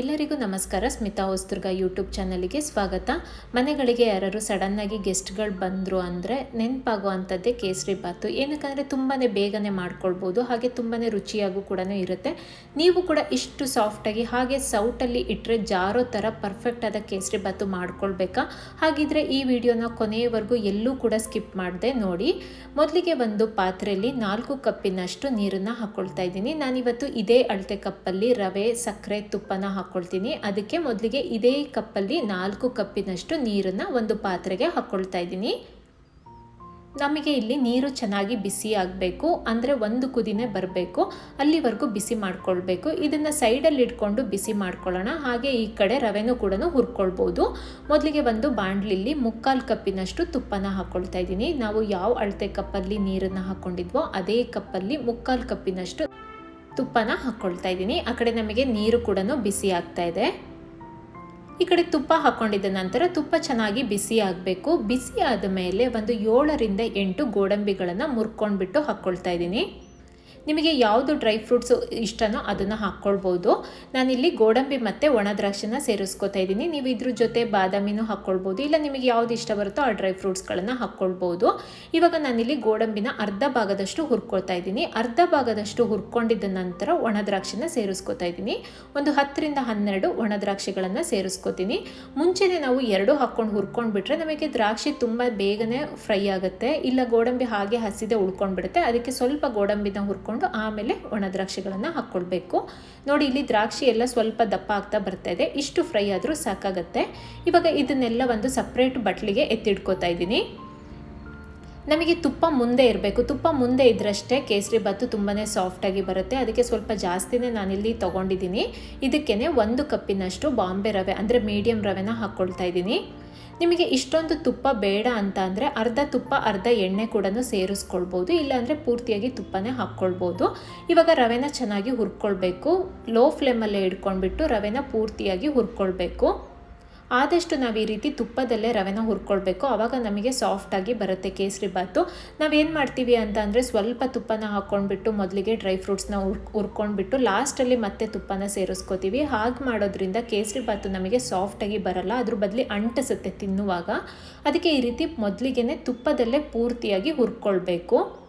ಎಲ್ಲರಿಗೂ ನಮಸ್ಕಾರ. ಸ್ಮಿತಾ ಹೊಸ್ದುರ್ಗ ಯೂಟ್ಯೂಬ್ ಚಾನಲಿಗೆ ಸ್ವಾಗತ. ಮನೆಗಳಿಗೆ ಯಾರು ಸಡನ್ನಾಗಿ ಗೆಸ್ಟ್ಗಳು ಬಂದರು ಅಂದರೆ ನೆನಪಾಗುವಂಥದ್ದೇ ಕೇಸರಿ ಬಾತು. ಏನಕ್ಕಂದರೆ ತುಂಬಾ ಬೇಗನೆ ಮಾಡ್ಕೊಳ್ಬೋದು, ಹಾಗೆ ತುಂಬಾ ರುಚಿಯಾಗೂ ಕೂಡ ಇರುತ್ತೆ. ನೀವು ಕೂಡ ಇಷ್ಟು ಸಾಫ್ಟಾಗಿ ಹಾಗೆ ಸೌಟಲ್ಲಿ ಇಟ್ಟರೆ ಜಾರೋ ಥರ ಪರ್ಫೆಕ್ಟ್ ಆದ ಕೇಸರಿ ಬಾತು ಮಾಡ್ಕೊಳ್ಬೇಕಾ? ಹಾಗಿದ್ರೆ ಈ ವಿಡಿಯೋನ ಕೊನೆಯವರೆಗೂ ಎಲ್ಲೂ ಕೂಡ ಸ್ಕಿಪ್ ಮಾಡದೆ ನೋಡಿ. ಮೊದಲಿಗೆ ಒಂದು ಪಾತ್ರೆಯಲ್ಲಿ ನಾಲ್ಕು ಕಪ್ಪಿನಷ್ಟು ನೀರನ್ನು ಹಾಕ್ಕೊಳ್ತಾ ಇದ್ದೀನಿ. ನಾನಿವತ್ತು ಇದೇ ಅಳತೆ ಕಪ್ಪಲ್ಲಿ ರವೆ, ಸಕ್ಕರೆ, ತುಪ್ಪನ ಹಾಕ್ಕೊಳ್ತೀನಿ ಅದಕ್ಕೆ ಮೊದಲಿಗೆ ಇದೇ ಕಪ್ಪಲ್ಲಿ ನಾಲ್ಕು ಕಪ್ಪಿನಷ್ಟು ನೀರನ್ನು ಒಂದು ಪಾತ್ರೆಗೆ ಹಾಕ್ಕೊಳ್ತಾ ಇದ್ದೀನಿ. ನಮಗೆ ಇಲ್ಲಿ ನೀರು ಚೆನ್ನಾಗಿ ಬಿಸಿ ಆಗಬೇಕು, ಅಂದರೆ ಒಂದು ಕುದಿನೇ ಬರಬೇಕು. ಅಲ್ಲಿವರೆಗೂ ಬಿಸಿ ಮಾಡ್ಕೊಳ್ಬೇಕು. ಇದನ್ನು ಸೈಡಲ್ಲಿ ಇಟ್ಕೊಂಡು ಬಿಸಿ ಮಾಡ್ಕೊಳ್ಳೋಣ. ಹಾಗೆ ಈ ಕಡೆ ರವೆನೂ ಕೂಡ ಹುರ್ಕೊಳ್ಬೋದು. ಮೊದಲಿಗೆ ಒಂದು ಬಾಣಲಿಲಿ ಮುಕ್ಕಾಲು ಕಪ್ಪಿನಷ್ಟು ತುಪ್ಪನ ಹಾಕ್ಕೊಳ್ತಾ ಇದ್ದೀನಿ. ನಾವು ಯಾವ ಅಳತೆ ಕಪ್ಪಲ್ಲಿ ನೀರನ್ನು ಹಾಕ್ಕೊಂಡಿದ್ವೋ ಅದೇ ಕಪ್ಪಲ್ಲಿ ಮುಕ್ಕಾಲು ಕಪ್ಪಿನಷ್ಟು ತುಪ್ಪನ ಹಾಕ್ಕೊಳ್ತಾ ಇದ್ದೀನಿ. ಆ ಕಡೆ ನಮಗೆ ನೀರು ಕೂಡ ಬಿಸಿ ಆಗ್ತಾ ಇದೆ. ಈ ಕಡೆ ತುಪ್ಪ ಹಾಕ್ಕೊಂಡಿದ್ದ ನಂತರ ತುಪ್ಪ ಚೆನ್ನಾಗಿ ಬಿಸಿ ಆಗಬೇಕು. ಬಿಸಿ ಆದ ಮೇಲೆ ಒಂದು ಏಳರಿಂದ ಎಂಟು ಗೋಡಂಬಿಗಳನ್ನು ಮುರ್ಕೊಂಡ್ಬಿಟ್ಟು ಹಾಕ್ಕೊಳ್ತಾ ಇದ್ದೀನಿ. ನಿಮಗೆ ಯಾವುದು ಡ್ರೈ ಫ್ರೂಟ್ಸು ಇಷ್ಟನೋ ಅದನ್ನು ಹಾಕ್ಕೊಳ್ಬೋದು. ನಾನಿಲ್ಲಿ ಗೋಡಂಬಿ ಮತ್ತು ಒಣ ದ್ರಾಕ್ಷಿನ ಸೇರಿಸ್ಕೊತಾ ಇದ್ದೀನಿ. ನೀವು ಇದ್ರ ಜೊತೆ ಬಾದಾಮಿನೂ ಹಾಕ್ಕೊಳ್ಬೋದು. ಇಲ್ಲ ನಿಮಗೆ ಯಾವುದು ಇಷ್ಟ ಬರುತ್ತೋ ಆ ಡ್ರೈ ಫ್ರೂಟ್ಸ್ಗಳನ್ನು ಹಾಕ್ಕೊಳ್ಬೋದು. ಇವಾಗ ನಾನಿಲ್ಲಿ ಗೋಡಂಬಿನ ಅರ್ಧ ಭಾಗದಷ್ಟು ಹುರ್ಕೊಳ್ತಾ ಇದ್ದೀನಿ. ಅರ್ಧ ಭಾಗದಷ್ಟು ಹುರ್ಕೊಂಡಿದ್ದ ನಂತರ ಒಣ ದ್ರಾಕ್ಷಿನ ಸೇರಿಸ್ಕೊತಾ ಇದ್ದೀನಿ. ಒಂದು ಹತ್ತರಿಂದ ಹನ್ನೆರಡು ಒಣ ದ್ರಾಕ್ಷಿಗಳನ್ನು ಸೇರಿಸ್ಕೊತೀನಿ. ಮುಂಚೆನೇ ನಾವು ಎರಡು ಹಾಕ್ಕೊಂಡು ಹುರ್ಕೊಂಡ್ಬಿಟ್ರೆ ನಮಗೆ ದ್ರಾಕ್ಷಿ ತುಂಬ ಬೇಗನೆ ಫ್ರೈ ಆಗುತ್ತೆ. ಇಲ್ಲ ಗೋಡಂಬಿ ಹಾಗೆ ಹಸಿದೆ ಉಳ್ಕೊಂಡ್ಬಿಡುತ್ತೆ. ಅದಕ್ಕೆ ಸ್ವಲ್ಪ ಗೋಡಂಬಿನ ಹುರ್ಕೊಂಡು ಆಮೇಲೆ ಒಣ ದ್ರಾಕ್ಷಿಗಳನ್ನು ಹಾಕ್ಕೊಳ್ಬೇಕು. ನೋಡಿ, ಇಲ್ಲಿ ದ್ರಾಕ್ಷಿ ಎಲ್ಲ ಸ್ವಲ್ಪ ದಪ್ಪ ಆಗ್ತಾ ಬರ್ತಾ ಇದೆ. ಇಷ್ಟು ಫ್ರೈ ಆದರೂ ಸಾಕಾಗತ್ತೆ. ಇವಾಗ ಇದನ್ನೆಲ್ಲ ಒಂದು ಸಪ್ರೇಟ್ ಬಟ್ಲಿಗೆ ಎತ್ತಿಡ್ಕೋತಾ ಇದ್ದೀನಿ. ನಮಗೆ ತುಪ್ಪ ಮುಂದೆ ಇರಬೇಕು. ತುಪ್ಪ ಮುಂದೆ ಇದ್ರಷ್ಟೇ ಕೇಸರಿ ಬಾತು ತುಂಬಾ ಸಾಫ್ಟಾಗಿ ಬರುತ್ತೆ. ಅದಕ್ಕೆ ಸ್ವಲ್ಪ ಜಾಸ್ತಿನೇ ನಾನಿಲ್ಲಿ ತೊಗೊಂಡಿದ್ದೀನಿ. ಇದಕ್ಕೇ ಒಂದು ಕಪ್ಪಿನಷ್ಟು ಬಾಂಬೆ ರವೆ, ಅಂದರೆ ಮೀಡಿಯಮ್ ರವೆನ ಹಾಕ್ಕೊಳ್ತಾ ಇದ್ದೀನಿ. ನಿಮಗೆ ಇಷ್ಟೊಂದು ತುಪ್ಪ ಬೇಡ ಅಂತ ಅಂದರೆ ಅರ್ಧ ತುಪ್ಪ, ಅರ್ಧ ಎಣ್ಣೆ ಕೂಡ ಸೇರಿಸ್ಕೊಳ್ಬೋದು. ಇಲ್ಲಾಂದರೆ ಪೂರ್ತಿಯಾಗಿ ತುಪ್ಪನೇ ಹಾಕ್ಕೊಳ್ಬೋದು. ಇವಾಗ ರವೆನ ಚೆನ್ನಾಗಿ ಹುರ್ಕೊಳ್ಬೇಕು. ಲೋ ಫ್ಲೇಮಲ್ಲೇ ಇಟ್ಕೊಂಡ್ಬಿಟ್ಟು ರವೆನ ಪೂರ್ತಿಯಾಗಿ ಹುರ್ಕೊಳ್ಬೇಕು. ಆದಷ್ಟು ನಾವು ಈ ರೀತಿ ತುಪ್ಪದಲ್ಲೇ ರವೆನ ಹುರ್ಕೊಳ್ಬೇಕು. ಆವಾಗ ನಮಗೆ ಸಾಫ್ಟಾಗಿ ಬರುತ್ತೆ ಕೇಸರಿ ಬಾತು. ನಾವೇನು ಮಾಡ್ತೀವಿ ಅಂತ ಅಂದರೆ ಸ್ವಲ್ಪ ತುಪ್ಪನ ಹಾಕ್ಕೊಂಡ್ಬಿಟ್ಟು ಮೊದಲಿಗೆ ಡ್ರೈ ಫ್ರೂಟ್ಸ್ನ ಹುರ್, ಹುರ್ಕೊಂಡ್ಬಿಟ್ಟು ಲಾಸ್ಟಲ್ಲಿ ಮತ್ತೆ ತುಪ್ಪನ ಸೇರಿಸ್ಕೋತೀವಿ. ಹಾಗೆ ಮಾಡೋದ್ರಿಂದ ಕೇಸರಿ ಬಾತು ನಮಗೆ ಸಾಫ್ಟಾಗಿ ಬರಲ್ಲ. ಅದ್ರ ಬದಲಿ ಅಂಟಿಸುತ್ತೆ ತಿನ್ನುವಾಗ. ಅದಕ್ಕೆ ಈ ರೀತಿ ಮೊದಲಿಗೆ ತುಪ್ಪದಲ್ಲೇ ಪೂರ್ತಿಯಾಗಿ ಹುರ್ಕೊಳ್ಬೇಕು.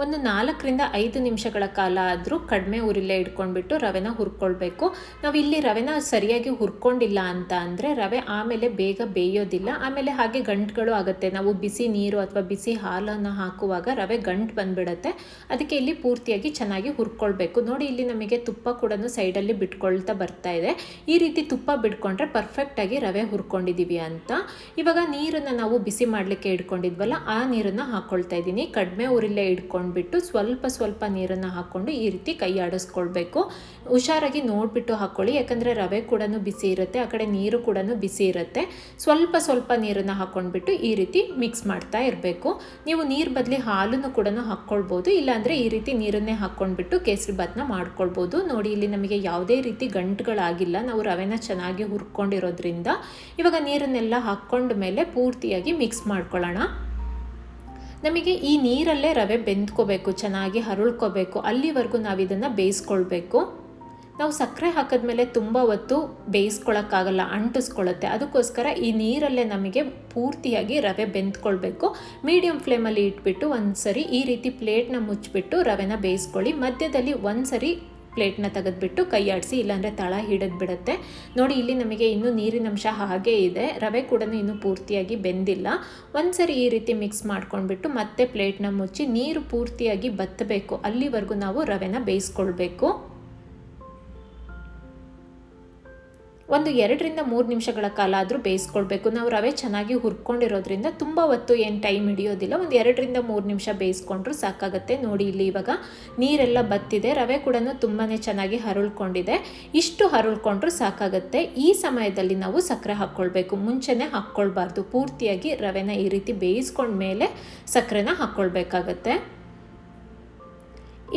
ಒಂದು ನಾಲ್ಕರಿಂದ ಐದು ನಿಮಿಷಗಳ ಕಾಲ ಆದರೂ ಕಡಿಮೆ ಉರಿಲೇ ಇಟ್ಕೊಂಡ್ಬಿಟ್ಟು ರವೆನ ಹುರ್ಕೊಳ್ಬೇಕು. ನಾವು ಇಲ್ಲಿ ರವೆನ ಸರಿಯಾಗಿ ಹುರ್ಕೊಂಡಿಲ್ಲ ಅಂತ ಅಂದರೆ ರವೆ ಆಮೇಲೆ ಬೇಗ ಬೇಯೋದಿಲ್ಲ. ಆಮೇಲೆ ಹಾಗೆ ಗಂಟುಗಳು ಆಗುತ್ತೆ. ನಾವು ಬಿಸಿ ನೀರು ಅಥವಾ ಬಿಸಿ ಹಾಲನ್ನು ಹಾಕುವಾಗ ರವೆ ಗಂಟು ಬಂದ್ಬಿಡುತ್ತೆ. ಅದಕ್ಕೆ ಇಲ್ಲಿ ಪೂರ್ತಿಯಾಗಿ ಚೆನ್ನಾಗಿ ಹುರ್ಕೊಳ್ಬೇಕು. ನೋಡಿ ಇಲ್ಲಿ ನಮಗೆ ತುಪ್ಪ ಕೂಡ ಸೈಡಲ್ಲಿ ಬಿಟ್ಕೊಳ್ತಾ ಬರ್ತಾ ಇದೆ. ಈ ರೀತಿ ತುಪ್ಪ ಬಿಟ್ಕೊಂಡ್ರೆ ಪರ್ಫೆಕ್ಟಾಗಿ ರವೆ ಹುರ್ಕೊಂಡಿದ್ದೀವಿ ಅಂತ. ಇವಾಗ ನೀರನ್ನು ನಾವು ಬಿಸಿ ಮಾಡಲಿಕ್ಕೆ ಇಟ್ಕೊಂಡಿದ್ವಲ್ಲ, ಆ ನೀರನ್ನು ಹಾಕ್ಕೊಳ್ತಾ ಇದ್ದೀನಿ. ಕಡಿಮೆ ಊರಿಲ್ಲೇ ಇಟ್ಕೊಂಡು ಬಿಟ್ಟು ಸ್ವಲ್ಪ ಸ್ವಲ್ಪ ನೀರನ್ನು ಹಾಕ್ಕೊಂಡು ಈ ರೀತಿ ಕೈ ಆಡಿಸ್ಕೊಳ್ಬೇಕು. ಹುಷಾರಾಗಿ ನೋಡಿಬಿಟ್ಟು ಹಾಕ್ಕೊಳ್ಳಿ ಯಾಕಂದರೆ ರವೆ ಕೂಡ ಬಿಸಿ ಇರುತ್ತೆ, ಆ ಕಡೆ ನೀರು ಕೂಡ ಬಿಸಿ ಇರುತ್ತೆ. ಸ್ವಲ್ಪ ಸ್ವಲ್ಪ ನೀರನ್ನು ಹಾಕ್ಕೊಂಡ್ಬಿಟ್ಟು ಈ ರೀತಿ ಮಿಕ್ಸ್ ಮಾಡ್ತಾ ಇರಬೇಕು. ನೀವು ನೀರು ಬದಲಿ ಹಾಲನ್ನು ಕೂಡ ಹಾಕ್ಕೊಳ್ಬೋದು, ಇಲ್ಲಾಂದರೆ ಈ ರೀತಿ ನೀರನ್ನೇ ಹಾಕ್ಕೊಂಡ್ಬಿಟ್ಟು ಕೇಸರಿ ಬಾತ್ನ ಮಾಡ್ಕೊಳ್ಬೋದು. ನೋಡಿ, ಇಲ್ಲಿ ನಮಗೆ ಯಾವುದೇ ರೀತಿ ಗಂಟುಗಳಾಗಿಲ್ಲ, ನಾವು ರವೆನ ಚೆನ್ನಾಗಿ ಹುರ್ಕೊಂಡಿರೋದ್ರಿಂದ. ಇವಾಗ ನೀರನ್ನೆಲ್ಲ ಹಾಕ್ಕೊಂಡ ಮೇಲೆ ಪೂರ್ತಿಯಾಗಿ ಮಿಕ್ಸ್ ಮಾಡ್ಕೊಳ್ಳೋಣ. ನಮಗೆ ಈ ನೀರಲ್ಲೇ ರವೆ ಬೆಂದ್ಕೋಬೇಕು, ಚೆನ್ನಾಗಿ ಹರಳ್ಕೋಬೇಕು, ಅಲ್ಲಿವರೆಗೂ ನಾವು ಇದನ್ನು ಬೇಯಿಸ್ಕೊಳ್ಬೇಕು. ನಾವು ಸಕ್ಕರೆ ಹಾಕಿದ್ಮೇಲೆ ತುಂಬ ಹೊತ್ತು ಬೇಯಿಸ್ಕೊಳ್ಳೋಕ್ಕಾಗಲ್ಲ ಅಂಟಿಸ್ಕೊಳ್ಳುತ್ತೆ ಅದಕ್ಕೋಸ್ಕರ ಈ ನೀರಲ್ಲೇ ನಮಗೆ ಪೂರ್ತಿಯಾಗಿ ರವೆ ಬೆಂದ್ಕೊಳ್ಬೇಕು. ಮೀಡಿಯಮ್ ಫ್ಲೇಮಲ್ಲಿ ಇಟ್ಬಿಟ್ಟು ಒಂದು ಸರಿ ಈ ರೀತಿ ಪ್ಲೇಟ್ನ ಮುಚ್ಚಿಬಿಟ್ಟು ರವೆನ ಬೇಯಿಸ್ಕೊಳ್ಳಿ. ಮಧ್ಯದಲ್ಲಿ ಒಂದು ಸರಿ ಪ್ಲೇಟ್ನ ತೆಗೆದ್ಬಿಟ್ಟು ಕೈ ಆಡಿಸಿ, ಇಲ್ಲಾಂದರೆ ತಳ ಹಿಡಿದು ಬಿಡುತ್ತೆ. ನೋಡಿ, ಇಲ್ಲಿ ನಮಗೆ ಇನ್ನೂ ನೀರಿನ ಅಂಶ ಹಾಗೇ ಇದೆ. ರವೆ ಕೂಡ ಇನ್ನೂ ಪೂರ್ತಿಯಾಗಿ ಬೆಂದಿಲ್ಲ. ಒಂದ್ಸರಿ ಈ ರೀತಿ ಮಿಕ್ಸ್ ಮಾಡ್ಕೊಂಡ್ಬಿಟ್ಟು ಮತ್ತೆ ಪ್ಲೇಟ್ನ ಮುಚ್ಚಿ ನೀರು ಪೂರ್ತಿಯಾಗಿ ಬತ್ತಬೇಕು. ಅಲ್ಲಿವರೆಗೂ ನಾವು ರವೆನ ಬೇಯಿಸ್ಕೊಳ್ಬೇಕು. ಒಂದು ಎರಡರಿಂದ ಮೂರು ನಿಮಿಷಗಳ ಕಾಲ ಆದರೂ ಬೇಯಿಸ್ಕೊಳ್ಬೇಕು. ನಾವು ರವೆ ಚೆನ್ನಾಗಿ ಹುರ್ಕೊಂಡಿರೋದ್ರಿಂದ ತುಂಬ ಹೊತ್ತು ಏನು ಟೈಮ್ ಹಿಡಿಯೋದಿಲ್ಲ. ಒಂದು ಎರಡರಿಂದ ಮೂರು ನಿಮಿಷ ಬೇಯಿಸ್ಕೊಂಡ್ರು ಸಾಕಾಗುತ್ತೆ. ನೋಡಿ ಇಲ್ಲಿ ಇವಾಗ ನೀರೆಲ್ಲ ಬತ್ತಿದೆ. ರವೆ ಕೂಡ ತುಂಬಾ ಚೆನ್ನಾಗಿ ಹರಳ್ಕೊಂಡಿದೆ. ಇಷ್ಟು ಹರಳ್ಕೊಂಡ್ರೂ ಸಾಕಾಗುತ್ತೆ. ಈ ಸಮಯದಲ್ಲಿ ನಾವು ಸಕ್ಕರೆ ಹಾಕ್ಕೊಳ್ಬೇಕು. ಮುಂಚೆನೇ ಹಾಕ್ಕೊಳ್ಬಾರ್ದು. ಪೂರ್ತಿಯಾಗಿ ರವೆನ ಈ ರೀತಿ ಬೇಯಿಸ್ಕೊಂಡ್ಮೇಲೆ ಸಕ್ಕರೆನ ಹಾಕ್ಕೊಳ್ಬೇಕಾಗತ್ತೆ.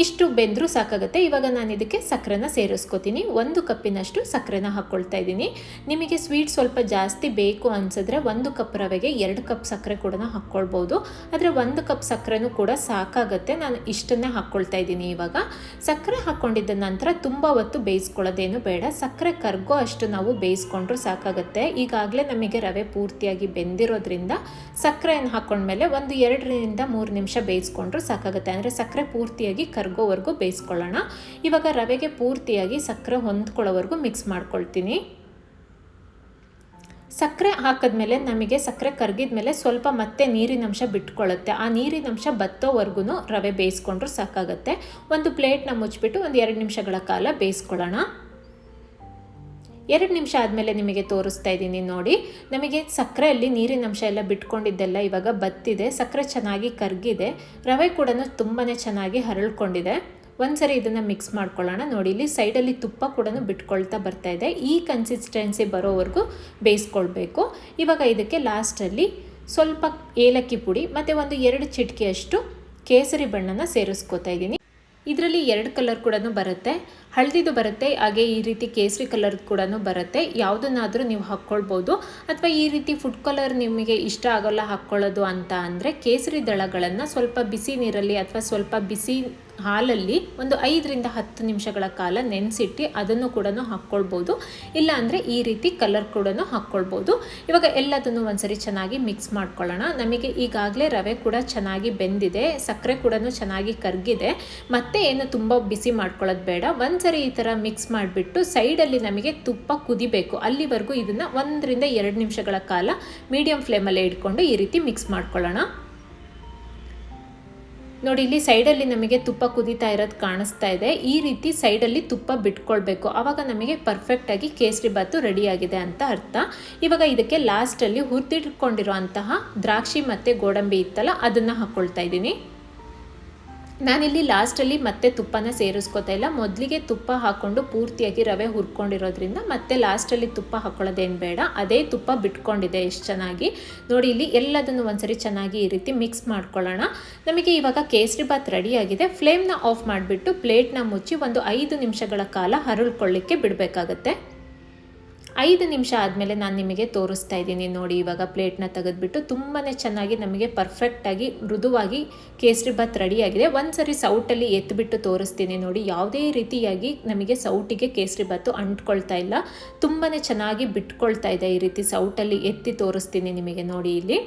ಇಷ್ಟು ಬೆಂದರೂ ಸಾಕಾಗುತ್ತೆ. ಇವಾಗ ನಾನು ಇದಕ್ಕೆ ಸಕ್ಕರೆನ ಸೇರಿಸ್ಕೊತೀನಿ. ಒಂದು ಕಪ್ಪಿನಷ್ಟು ಸಕ್ಕರೆನ ಹಾಕ್ಕೊಳ್ತಾ ಇದ್ದೀನಿ. ನಿಮಗೆ ಸ್ವೀಟ್ ಸ್ವಲ್ಪ ಜಾಸ್ತಿ ಬೇಕು ಅನ್ಸಿದ್ರೆ ಒಂದು ಕಪ್ ರವೆಗೆ ಎರಡು ಕಪ್ ಸಕ್ಕರೆ ಕೂಡ ಹಾಕ್ಕೊಳ್ಬೋದು. ಆದರೆ ಒಂದು ಕಪ್ ಸಕ್ಕರೆನೂ ಕೂಡ ಸಾಕಾಗುತ್ತೆ. ನಾನು ಇಷ್ಟನ್ನೇ ಹಾಕ್ಕೊಳ್ತಾ ಇದ್ದೀನಿ ಇವಾಗ. ಸಕ್ಕರೆ ಹಾಕ್ಕೊಂಡಿದ್ದ ನಂತರ ತುಂಬ ಹೊತ್ತು ಬೇಯಿಸ್ಕೊಳ್ಳೋದೇನು ಬೇಡ. ಸಕ್ಕರೆ ಕರ್ಗೋ ಅಷ್ಟು ನಾವು ಬೇಯಿಸ್ಕೊಂಡ್ರೂ ಸಾಕಾಗುತ್ತೆ. ಈಗಾಗಲೇ ನಮಗೆ ರವೆ ಪೂರ್ತಿಯಾಗಿ ಬೆಂದಿರೋದ್ರಿಂದ ಸಕ್ಕರೆಯನ್ನು ಹಾಕ್ಕೊಂಡ್ಮೇಲೆ ಒಂದು ಎರಡರಿಂದ ಮೂರು ನಿಮಿಷ ಬೇಯಿಸ್ಕೊಂಡ್ರೂ ಸಾಕಾಗುತ್ತೆ. ಅಂದರೆ ಸಕ್ಕರೆ ಪೂರ್ತಿಯಾಗಿ ಕರ್ಗೋವರೆಗೂ ಬೇಯಿಸ್ಕೊಳ್ಳೋಣ. ಇವಾಗ ರವೆಗೆ ಪೂರ್ತಿಯಾಗಿ ಸಕ್ಕರೆ ಹೊಂದ್ಕೊಳ್ಳೋವರೆಗೂ ಮಿಕ್ಸ್ ಮಾಡ್ಕೊಳ್ತೀನಿ. ಸಕ್ಕರೆ ಹಾಕಿದ್ಮೇಲೆ ನಮಗೆ ಸಕ್ಕರೆ ಕರಗಿದ ಮೇಲೆ ಸ್ವಲ್ಪ ಮತ್ತೆ ನೀರಿನಂಶ ಬಿಟ್ಕೊಳ್ಳುತ್ತೆ ಆ ನೀರಿನಂಶ ಬತ್ತೋವರೆಗೂ ರವೆ ಬೇಯಿಸ್ಕೊಂಡ್ರೂ ಸಾಕಾಗುತ್ತೆ. ಒಂದು ಪ್ಲೇಟ್ನ ಮುಚ್ಚಿಬಿಟ್ಟು ಒಂದು ಎರಡು ನಿಮಿಷಗಳ ಕಾಲ ಬೇಯಿಸ್ಕೊಳ್ಳೋಣ. ಎರಡು ನಿಮಿಷ ಆದಮೇಲೆ ನಿಮಗೆ ತೋರಿಸ್ತಾ ಇದ್ದೀನಿ ನೋಡಿ. ನಮಗೆ ಸಕ್ಕರೆಯಲ್ಲಿ ನೀರಿನಂಶ ಎಲ್ಲ ಬಿಟ್ಕೊಂಡಿದ್ದೆಲ್ಲ ಇವಾಗ ಬತ್ತಿದೆ. ಸಕ್ಕರೆ ಚೆನ್ನಾಗಿ ಕರಗಿದೆ. ರವೆ ಕೂಡ ತುಂಬಾ ಚೆನ್ನಾಗಿ ಹರಳ್ಕೊಂಡಿದೆ. ಒಂದ್ಸರಿ ಇದನ್ನು ಮಿಕ್ಸ್ ಮಾಡ್ಕೊಳ್ಳೋಣ. ನೋಡಿ, ಇಲ್ಲಿ ಸೈಡಲ್ಲಿ ತುಪ್ಪ ಕೂಡ ಬಿಟ್ಕೊಳ್ತಾ ಬರ್ತಾ ಇದೆ. ಈ ಕನ್ಸಿಸ್ಟೆನ್ಸಿ ಬರೋವರೆಗೂ ಬೇಯಿಸ್ಕೊಳ್ಬೇಕು. ಇವಾಗ ಇದಕ್ಕೆ ಲಾಸ್ಟಲ್ಲಿ ಸ್ವಲ್ಪ ಏಲಕ್ಕಿ ಪುಡಿ, ಮತ್ತು ಒಂದು ಎರಡು ಚಿಟಕಿಯಷ್ಟು ಕೇಸರಿ ಬಣ್ಣನ ಸೇರಿಸ್ಕೋತಾ ಇದ್ದೀನಿ. ಇದರಲ್ಲಿ ಎರಡು ಕಲರ್ ಕೂಡ ಬರುತ್ತೆ. ಹಳದಿದು ಬರುತ್ತೆ, ಹಾಗೆ ಈ ರೀತಿ ಕೇಸರಿ ಕಲರ್ ಕೂಡ ಬರುತ್ತೆ. ಯಾವುದನ್ನಾದರೂ ನೀವು ಹಾಕ್ಕೊಳ್ಬೋದು. ಅಥವಾ ಈ ರೀತಿ ಫುಡ್ ಕಲರ್ ನಿಮಗೆ ಇಷ್ಟ ಆಗೋಲ್ಲ ಹಾಕ್ಕೊಳ್ಳೋದು ಅಂತ ಅಂದರೆ ಕೇಸರಿ ದಳಗಳನ್ನು ಸ್ವಲ್ಪ ಬಿಸಿ ನೀರಲ್ಲಿ ಅಥವಾ ಸ್ವಲ್ಪ ಬಿಸಿ ಹಾಲಲ್ಲಿ ಒಂದು ಐದರಿಂದ ಹತ್ತು ನಿಮಿಷಗಳ ಕಾಲ ನೆನೆಸಿಟ್ಟು ಅದನ್ನು ಕೂಡ ಹಾಕ್ಕೊಳ್ಬೋದು. ಇಲ್ಲ ಅಂದರೆ ಈ ರೀತಿ ಕಲರ್ ಕೂಡ ಹಾಕ್ಕೊಳ್ಬೋದು. ಇವಾಗ ಎಲ್ಲದನ್ನು ಒಂದ್ಸರಿ ಚೆನ್ನಾಗಿ ಮಿಕ್ಸ್ ಮಾಡ್ಕೊಳ್ಳೋಣ. ನಮಗೆ ಈಗಾಗಲೇ ರವೆ ಕೂಡ ಚೆನ್ನಾಗಿ ಬೆಂದಿದೆ. ಸಕ್ಕರೆ ಕೂಡ ಚೆನ್ನಾಗಿ ಕರಗಿದೆ. ಮತ್ತೆ ಏನು ತುಂಬ ಬಿಸಿ ಮಾಡ್ಕೊಳ್ಳೋದು ಬೇಡ. ಒಂದ್ಸರಿ ಈ ಥರ ಮಿಕ್ಸ್ ಮಾಡಿಬಿಟ್ಟು ಸೈಡಲ್ಲಿ ನಮಗೆ ತುಪ್ಪ ಕುದಿಬೇಕು. ಅಲ್ಲಿವರೆಗೂ ಇದನ್ನು ಒಂದರಿಂದ ಎರಡು ನಿಮಿಷಗಳ ಕಾಲ ಮೀಡಿಯಂ ಫ್ಲೇಮಲ್ಲೇ ಇಟ್ಕೊಂಡು ಈ ರೀತಿ ಮಿಕ್ಸ್ ಮಾಡ್ಕೊಳ್ಳೋಣ. ನೋಡಿ, ಇಲ್ಲಿ ಸೈಡಲ್ಲಿ ನಮಗೆ ತುಪ್ಪ ಕುದೀತಾ ಇರೋದು ಕಾಣಿಸ್ತಾ ಇದೆ. ಈ ರೀತಿ ಸೈಡಲ್ಲಿ ತುಪ್ಪ ಬಿಟ್ಕೊಳ್ಬೇಕು. ಆವಾಗ ನಮಗೆ ಪರ್ಫೆಕ್ಟಾಗಿ ಕೇಸರಿ ಬಾತು ರೆಡಿಯಾಗಿದೆ ಅಂತ ಅರ್ಥ. ಇವಾಗ ಇದಕ್ಕೆ ಲಾಸ್ಟಲ್ಲಿ ಹುರಿದಿಟ್ಕೊಂಡಿರೋ ಅಂತಹ ದ್ರಾಕ್ಷಿ ಮತ್ತು ಗೋಡಂಬಿ ಇತ್ತಲ್ಲ, ಅದನ್ನು ಹಾಕ್ಕೊಳ್ತಾ ಇದ್ದೀನಿ. ನಾನಿಲ್ಲಿ ಲಾಸ್ಟಲ್ಲಿ ಮತ್ತೆ ತುಪ್ಪನ ಸೇರಿಸ್ಕೋತಾ ಇಲ್ಲ. ಮೊದಲಿಗೆ ತುಪ್ಪ ಹಾಕ್ಕೊಂಡು ಪೂರ್ತಿಯಾಗಿ ರವೆ ಹುರ್ಕೊಂಡಿರೋದ್ರಿಂದ ಮತ್ತೆ ಲಾಸ್ಟಲ್ಲಿ ತುಪ್ಪ ಹಾಕ್ಕೊಳ್ಳೋದೇನು ಬೇಡ. ಅದೇ ತುಪ್ಪ ಬಿಟ್ಕೊಂಡಿದೆ ಎಷ್ಟು ಚೆನ್ನಾಗಿ. ನೋಡಿ, ಇಲ್ಲಿ ಎಲ್ಲದನ್ನು ಒಂದ್ಸರಿ ಚೆನ್ನಾಗಿ ಈ ರೀತಿ ಮಿಕ್ಸ್ ಮಾಡ್ಕೊಳ್ಳೋಣ. ನಮಗೆ ಇವಾಗ ಕೇಸರಿ ಬಾತ್ ರೆಡಿಯಾಗಿದೆ ಫ್ಲೇಮ್ನ ಆಫ್ ಮಾಡಿಬಿಟ್ಟು ಪ್ಲೇಟ್ನ ಮುಚ್ಚಿ ಒಂದು ಐದು ನಿಮಿಷಗಳ ಕಾಲ ಹರಳ್ಕೊಳ್ಳಿಕ್ಕೆ ಬಿಡಬೇಕಾಗತ್ತೆ. ಐದು ನಿಮಿಷ ಆದಮೇಲೆ ನಾನು ನಿಮಗೆ ತೋರಿಸ್ತಾ ಇದ್ದೀನಿ. ನೋಡಿ, ಇವಾಗ ಪ್ಲೇಟ್ನ ತೆಗೆದುಬಿಟ್ಟು ತುಂಬಾ ಚೆನ್ನಾಗಿ ನಮಗೆ ಪರ್ಫೆಕ್ಟಾಗಿ ಮೃದುವಾಗಿ ಕೇಸರಿ ಬಾತ್ ರೆಡಿಯಾಗಿದೆ ಒಂದು ಸರಿ ಸೌಟಲ್ಲಿ ಎತ್ತಿಬಿಟ್ಟು ತೋರಿಸ್ತೀನಿ. ನೋಡಿ, ಯಾವುದೇ ರೀತಿಯಾಗಿ ನಮಗೆ ಸೌಟಿಗೆ ಕೇಸರಿ ಬಾತು ಅಂಟ್ಕೊಳ್ತಾ ಇಲ್ಲ. ತುಂಬಾ ಚೆನ್ನಾಗಿ ಬಿಟ್ಕೊಳ್ತಾ ಇದೆ ಈ ರೀತಿ ಸೌಟಲ್ಲಿ ಎತ್ತಿ ತೋರಿಸ್ತೀನಿ ನಿಮಗೆ. ನೋಡಿ, ಇಲ್ಲಿ.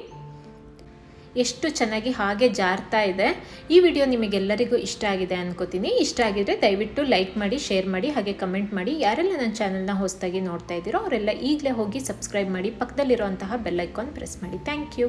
ಎಷ್ಟು ಚೆನ್ನಾಗಿ ಹಾಗೆ ಜಾರ್ತಾ ಇದೆ. ಈ ವಿಡಿಯೋ ನಿಮಗೆಲ್ಲರಿಗೂ ಇಷ್ಟ ಆಗಿದೆ ಅನ್ಕೋತೀನಿ. ಇಷ್ಟ ಆಗಿದ್ರೆ ದಯವಿಟ್ಟು ಲೈಕ್ ಮಾಡಿ, ಶೇರ್ ಮಾಡಿ, ಹಾಗೆ ಕಮೆಂಟ್ ಮಾಡಿ. ಯಾರೆಲ್ಲ ನನ್ನ ಚಾನಲ್ನ ಹೊಸದಾಗಿ ನೋಡ್ತಾ ಇದ್ದೀರೋ ಅವರೆಲ್ಲ ಈಗಲೇ ಹೋಗಿ ಸಬ್ಸ್ಕ್ರೈಬ್ ಮಾಡಿ, ಪಕ್ಕದಲ್ಲಿರುವಂತಹ ಬೆಲ್ಲೈಕಾನ್ ಪ್ರೆಸ್ ಮಾಡಿ. Thank you